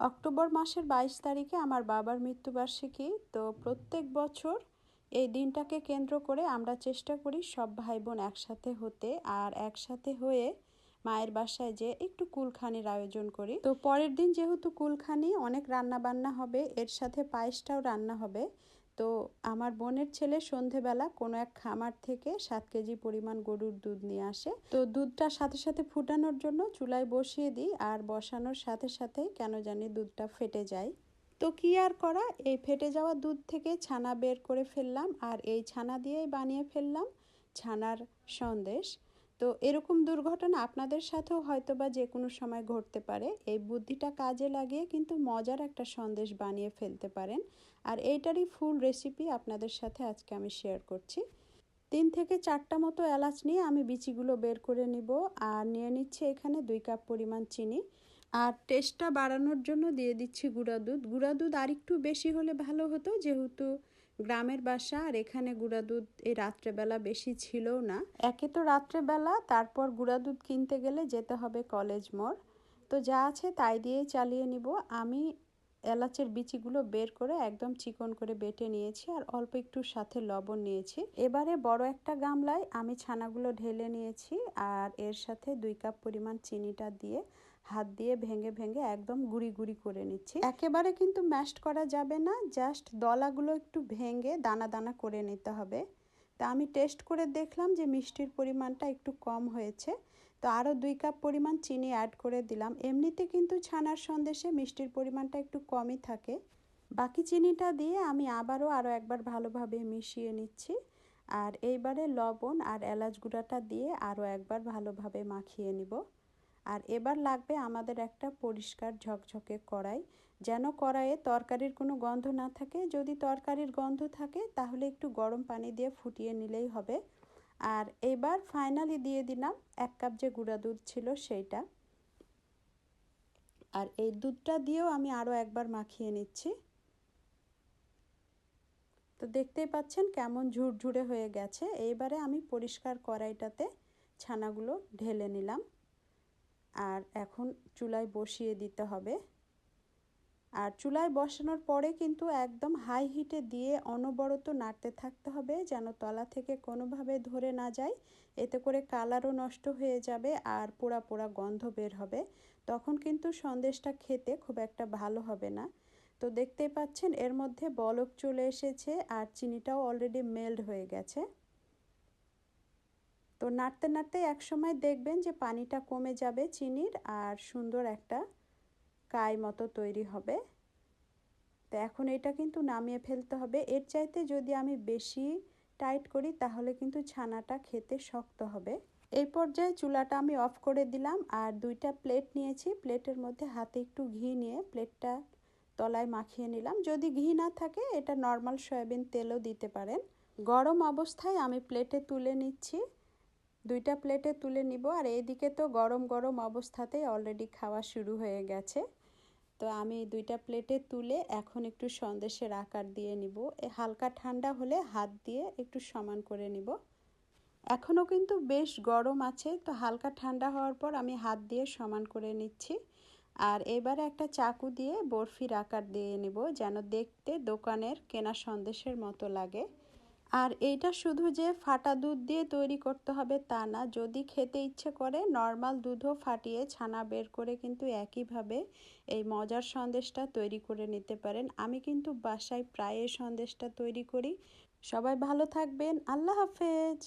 October মাসের বাইশ তারিখে আমার বাবার মৃত্যুবার্ষিকী। তো প্রত্যেক বছর এই দিনটাকে কেন্দ্র করে আমরা চেষ্টা করি সব ভাই বোন একসাথে হতে আর একসাথে হয়ে মায়ের বাসায় যে একটু কুলখানির আয়োজন করি। তো পরের দিন যেহেতু কুলখানি, অনেক রান্না বান্না হবে, এর সাথে পায়েসটাও রান্না হবে। তো আমার বোনের ছেলে সন্ধেবেলা কোনো এক খামার থেকে সাত কেজি পরিমাণ গরুর দুধ নিয়ে আসে। তো দুধটা সাথে সাথে ফুটানোর জন্য চুলায় বসিয়ে দিই আর বসানোর সাথে সাথে কেন জানি দুধটা ফেটে যায়। তো কি আর করা, এই ফেটে যাওয়া দুধ থেকে ছানা বের করে ফেললাম আর এই ছানা দিয়েই বানিয়ে ফেললাম। ছানার সন্দেশ। তো এরকম দুর্ঘটনা আপনাদের সাথেও হয়তো বা যে কোনো সময় ঘটতে পারে। এই বুদ্ধিটা কাজে লাগিয়ে কিন্তু মজার একটা সন্দেশ বানিয়ে ফেলতে পারেন। আর এইটারই ফুল রেসিপি আপনাদের সাথে আজকে আমি শেয়ার করছি। তিন থেকে চারটা মতো এলাচ নিয়ে আমি বিচিগুলো বের করে নিব আর নিয়ে নিচ্ছি এখানে দুই কাপ পরিমাণ চিনি। আর টেস্টটা বাড়ানোর জন্য দিয়ে দিচ্ছি গুঁড়া দুধ। গুঁড়া দুধ আর একটু বেশি হলে ভালো হতো, যেহেতু গ্রামের বাসা আর এখানে গুঁড়া দুধ এই রাত্রেবেলা বেশি ছিল না। একে তো রাত্রেবেলা, তারপর গুঁড়া দুধ কিনতে গেলে যেতে হবে কলেজ মোড়। তো যা আছে তাই দিয়েই চালিয়ে নিব। আমি এলাচের বিচিগুলো বের করে একদম চিকন করে বেটে নিয়েছি আর অল্প একটু সাথে লবণ নিয়েছি। এবারে বড় একটা গামলায় আমি ছানাগুলো ঢেলে নিয়েছি আর এর সাথে দুই কাপ পরিমাণ চিনিটা দিয়ে হাত দিয়ে ভেঙে ভেঙে একদম গুড়ি গুড়ি করে নিচ্ছি। একেবারে কিন্তু ম্যাশড করা যাবে না, জাস্ট দলাগুলো একটু ভেঙে দানা দানা করে নিতে হবে। তা আমি টেস্ট করে দেখলাম যে মিষ্টির পরিমাণটা একটু কম হয়েছে। তো আরও দুই কাপ পরিমাণ চিনি অ্যাড করে দিলাম। এমনিতে কিন্তু ছানার সন্দেশে মিষ্টির পরিমাণটা একটু কমই থাকে। বাকি চিনিটা দিয়ে আমি আবারও আরও একবার ভালোভাবে মিশিয়ে নিচ্ছি। আর এইবারে লবণ আর এলাচ গুঁড়াটা দিয়ে আরও একবার ভালোভাবে মাখিয়ে নিব। আর এবার লাগবে আমাদের একটা পরিষ্কার ঝকঝকে কড়াই। যেন কড়াইয়ে তরকারির কোনো গন্ধ না থাকে। যদি তরকারির গন্ধ থাকে, তাহলে একটু গরম পানি দিয়ে ফুটিয়ে নিলেই হবে। আর এবার ফাইনালি দিয়ে দিলাম এক কাপ যে গুঁড়া দুধ ছিল সেইটা। আর এই দুধটা দিয়েও আমি আরও একবার মাখিয়ে নিচ্ছি। তো দেখতেই পাচ্ছেন কেমন ঝুরঝুরে হয়ে গেছে। এইবারে আমি পরিষ্কার কড়াইটাতে ছানাগুলো ঢেলে নিলাম। আর এখন চুলায় বসিয়ে দিতে হবে। আর চুলায় বসানোর পরে কিন্তু একদম হাই হিটে দিয়ে অনবরত নাড়তে থাকতে হবে যেন তলা থেকে কোনোভাবে ধরে না যায়। এতে করে কালারও নষ্ট হয়ে যাবে আর পোড়া পোড়া গন্ধ বের হবে। তখন কিন্তু সন্দেশটা খেতে খুব একটা ভালো হবে না। তো দেখতেই পাচ্ছেন এর মধ্যে বলক চলে এসেছে আর চিনিটাও অলরেডি মেল্ড হয়ে গেছে। তো নাড়তে নাড়তে একসময় দেখবেন যে পানিটা কমে যাবে চিনির আর সুন্দর একটা কাই মতো তৈরি হবে। তো এখন এটা কিন্তু নামিয়ে ফেলতে হবে। এর চাইতে যদি আমি বেশি টাইট করি, তাহলে কিন্তু ছানাটা খেতে শক্ত হবে। এই পর্যায়ে চুলাটা আমি অফ করে দিলাম আর দুইটা প্লেট নিয়েছি। প্লেটের মধ্যে হাতে একটু ঘি নিয়ে প্লেটটা তলায় মাখিয়ে নিলাম। যদি ঘি না থাকে, এটা নর্মাল সয়াবিন তেলও দিতে পারেন। গরম অবস্থায় আমি প্লেটে তুলে নিচ্ছি। দুইটা প্লেটে তুলে নিব। আর এইদিকে তো গরম গরম অবস্থাতেই অলরেডি খাওয়া শুরু হয়ে গেছে। তো আমি দুইটা প্লেটে তুলে এখন একটু সন্দেশের আকার দিয়ে নিব। হালকা ঠান্ডা হলে হাত দিয়ে একটু সমান করে নিব। এখনও কিন্তু বেশ গরম আছে, তো হালকা ঠান্ডা হওয়ার পর আমি হাত দিয়ে সমান করে নিচ্ছি। আর এবারে একটা চাকু দিয়ে বরফির আকার দিয়ে নেব, যেন দেখতে দোকানের কেনা সন্দেশের মতো লাগে। আর এইটা শুধু যে ফাটা দুধ দিয়ে তৈরি করতে হবে তা না, যদি খেতে ইচ্ছে করে, নর্মাল দুধও ফাটিয়ে ছানা বের করে কিন্তু একইভাবে এই মজার সন্দেশটা তৈরি করে নিতে পারেন। আমি কিন্তু বাসায় প্রায় সন্দেশটা তৈরি করি। সবাই ভালো থাকবেন। আল্লাহ হাফেজ।